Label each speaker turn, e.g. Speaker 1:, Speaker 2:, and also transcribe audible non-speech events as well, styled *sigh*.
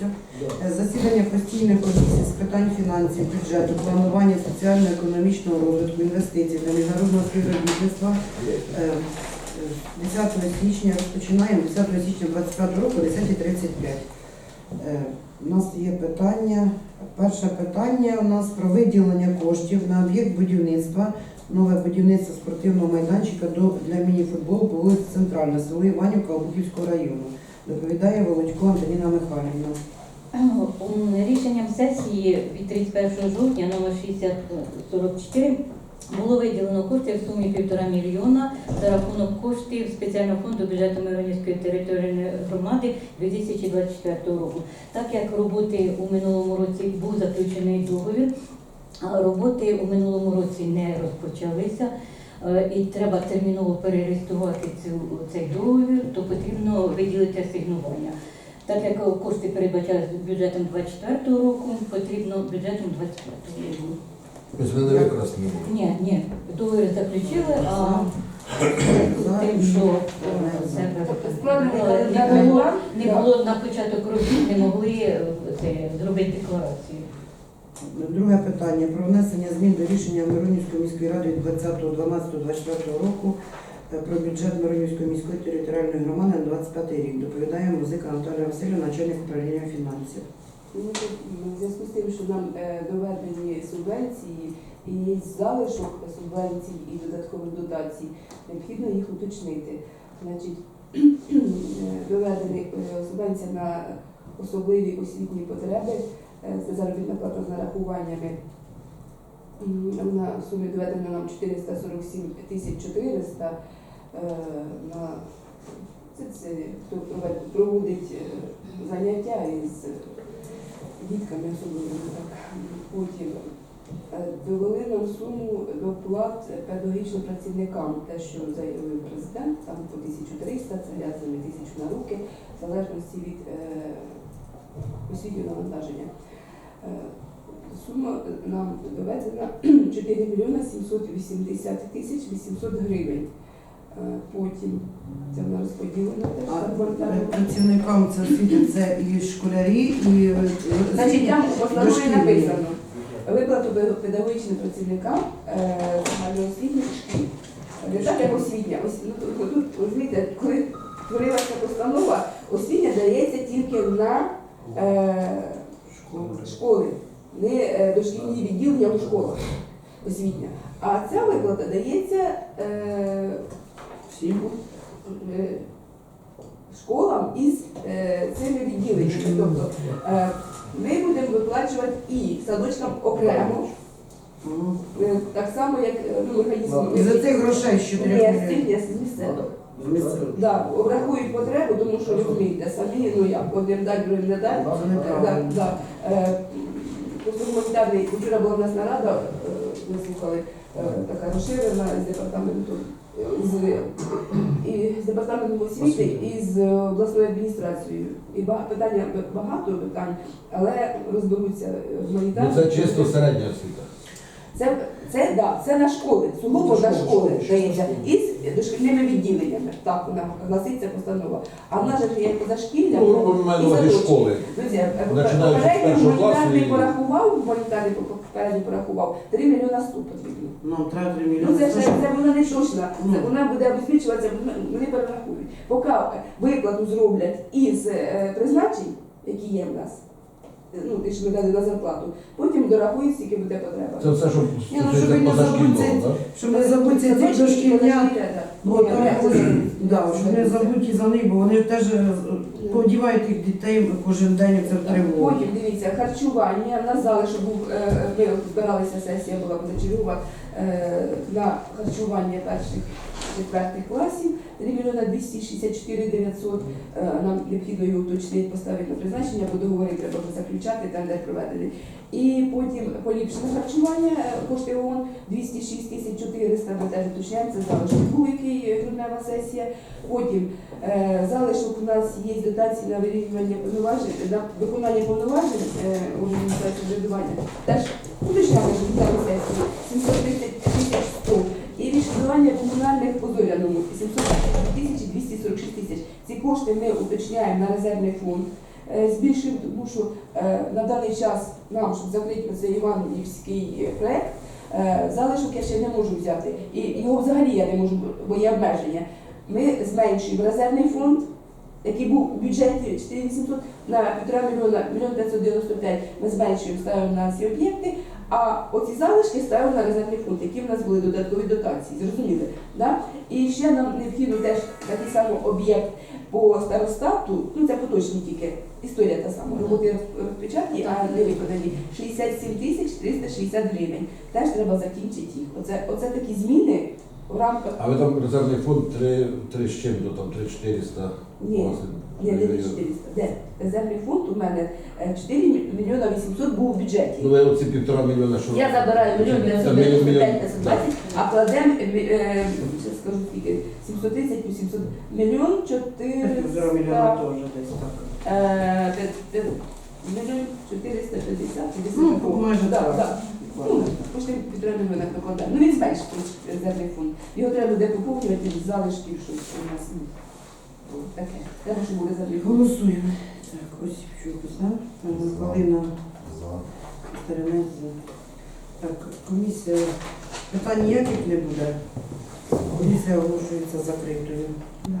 Speaker 1: Все. Е, Засідання постійної комісії з питань фінансів, бюджету, планування соціально-економічного розвитку, інвестицій та міжнародного співробітництва е, е, 10 січня розпочинаємо 10 січня 25 року, 10.35. Е, У нас є питання. Перше питання у нас про виділення коштів на об'єкт будівництва, нове будівництво спортивного майданчика для мініфутболу по вулиці Центральна, село Іванівка Обухівського району. Доповідає Володько Антоніна Михайлівна.
Speaker 2: Рішенням сесії від 31 жовтня номер 6044 було виділено кошти в сумі 1,5 мільйона за рахунок коштів спеціального фонду бюджету Миронівської територіальної громади 2024 року. Так як роботи у минулому році був заключений договір, а роботи у минулому році не розпочалися. Е, І треба терміново перереєструвати цю, цей договір, то потрібно виділити асигнування. Так як кошти передбачаються бюджетом 24 року, потрібно бюджетом 25 року.
Speaker 3: Тобто ви не використані були.
Speaker 2: Ні, ні, договір заключили, а тим, що е,
Speaker 4: Тобто складений
Speaker 2: не було, на початок робіт, не могли е, це, зробити декларацію.
Speaker 1: Друге питання про внесення змін до рішення Миронівської міської ради від 20.12.24 року е, про бюджет Миронівської міської територіальної громади на 25 рік. Доповідає музика Наталія Васильівна, начальник управління фінансів.
Speaker 4: Ну, В зв'язку з тим, що нам е, доведені субвенції і є залишок субвенцій і додаткових дотацій, необхідно їх уточнити. Значить, *clears throat* е, доведені субвенція на особливі освітні потреби, це заробітна плата з нарахуваннями. В сумі доведена нам 447 тисяч 400 е, на це, хто проводить е, заняття із е, дітками особливо так. Потім е, довели нам суму доплат педагогічним працівникам, те, що заявив президент, там по 1300, це в'язані тисячу на руки, в залежності від е, освітнього навантаження. Е, Сума нам доведена *clears throat* 4 мільйона 780 тисяч 800 гривень. Е, Потім це вона розподілена теж
Speaker 1: е, працівникам це освіти це і школярі, і е,
Speaker 4: Значить, там постанові написано. Виплату педагогічним працівникам е, загальноосвітніх шкіл. Не так як освітня. Ось, ну, тут, тут, розумієте, коли творилася постанова, освітня дається тільки на е, школи, не е, дошкільні відділення у школах освітня. А ця виплата дається е,
Speaker 1: Всім.
Speaker 4: е, школам із е, цими відділеннями. Тобто е, ми будемо виплачувати і садочкам окремо, е, так само, як е, ну, механізм.
Speaker 1: І за цих грошей з 4
Speaker 4: Ні, з
Speaker 1: мільйонів.
Speaker 4: цих, ні, з місцевих. Да, обрахують потребу, тому що розумієте, самі, ну як, одним дай, другим не дай. Гуманітарний, вчора була в нас нарада, е, ми слухали, е, така розширена з департаменту з, і з департаментом освіти і з обласною адміністрацією. І багато питання багато питань, але розберуться е,
Speaker 3: Ну
Speaker 4: гуманітарні.
Speaker 3: це чисто середня освіта.
Speaker 4: Це, це, да, це на школи, сугубо на
Speaker 1: школи,
Speaker 4: дається.
Speaker 1: школи.
Speaker 4: І з дошкільними відділеннями. Так вона гласиться постанова. А в нас же ж є позашкілля.
Speaker 3: Ну, ми маємо
Speaker 4: і
Speaker 3: школи.
Speaker 4: Друзі, е, попередній гуманітарний порахував, гуманітарний по- попередній порахував, 3 мільйона 100 потрібно.
Speaker 1: Нам треба 3
Speaker 4: Ну
Speaker 1: мільйони.
Speaker 4: це ж це вона не точна,
Speaker 1: Ну.
Speaker 4: це вона буде обезпечуватися, вони перерахують. Поки виплату зроблять із е, призначень, які є в нас, е, ну, що ми на зарплату, потім дорахують, скільки буде потреба.
Speaker 3: Це все,
Speaker 1: Ні, ну, щоб
Speaker 3: стосується
Speaker 1: ви не
Speaker 3: позашкільного,
Speaker 1: забудьте.
Speaker 3: так?
Speaker 1: Щоб не забути ці дошкільня. Бо там,
Speaker 4: ні,
Speaker 1: да, щоб не забуті за них, бо вони теж е, подівають їх дітей кожен день це в тривогу.
Speaker 4: Потім дивіться, харчування. В нас залишок був, е, ми збиралися, сесія була позачергова е, на харчування перших четвертих класів. 3 мільйона 264 900. Е, Нам необхідно його уточнити, поставити на призначення, бо договори треба заключати, тендер проведений. І потім поліпшене харчування, е, кошти ООН 206 тисяч 400, ми теж уточняємо, це залишок був, який е, груднева сесія. Потім е, залишок у нас є дотації на вирівнювання повноважень, на виконання повноважень е, організації самоврядування. Теж уточняли грудневу сесію 730 тисяч 100. І відшкодування комунальних по зоряному 700 тисяч 246 тисяч. Ці кошти ми уточняємо на резервний фонд е, збільшуємо, тому що на даний час нам, щоб закрити цей Іванівський проект, е, залишок я ще не можу взяти. І його взагалі я не можу, бо є обмеження. Ми зменшуємо резервний фонд, який був у бюджеті 4800 на 1,5 мільйона, мільйон 595 ми зменшуємо, ставимо на ці об'єкти, а оці залишки ставили на резервний фонд, які в нас були додаткові дотації, зрозуміли? Да? І ще нам необхідно теж такий самий об'єкт по старостату, ну це поточні тільки, історія та сама, роботи роз- розпочаті, а не виконані, 67 тисяч 360 гривень. Теж треба закінчити їх. Оце, оце такі зміни в рамках
Speaker 3: А ви там резервний фонд 3, 3 з чим-то, там 3 400.
Speaker 4: Ні, Ні, не 400. Де? Резервний фонд у мене е, 4 мільйона 800 був в бюджеті.
Speaker 3: Ну ви оці півтора мільйона, що...
Speaker 4: Я забираю мільйон
Speaker 3: Це
Speaker 4: 995
Speaker 3: мільйон-
Speaker 4: 520, а кладемо, е, е, зараз скажу скільки, 700 тисяч плюс 700, мільйон 400,
Speaker 1: мільйона теж десь так.
Speaker 4: е, п'ят- п'ят- мільйон 450,
Speaker 1: Ну, майже так.
Speaker 4: Ну, почти півтора мільйона накладаємо. Ну він зменшить резервний фонд. Його треба буде поповнювати з залишків, що у нас ну, таке. Треба, щоб був резервний фонд.
Speaker 1: Голосуємо. Так, ось Чукус, да? Е, Галина Стеренець. за. Так, комісія. Питань ніяких не буде. Комісія оголошується закритою.
Speaker 4: Да.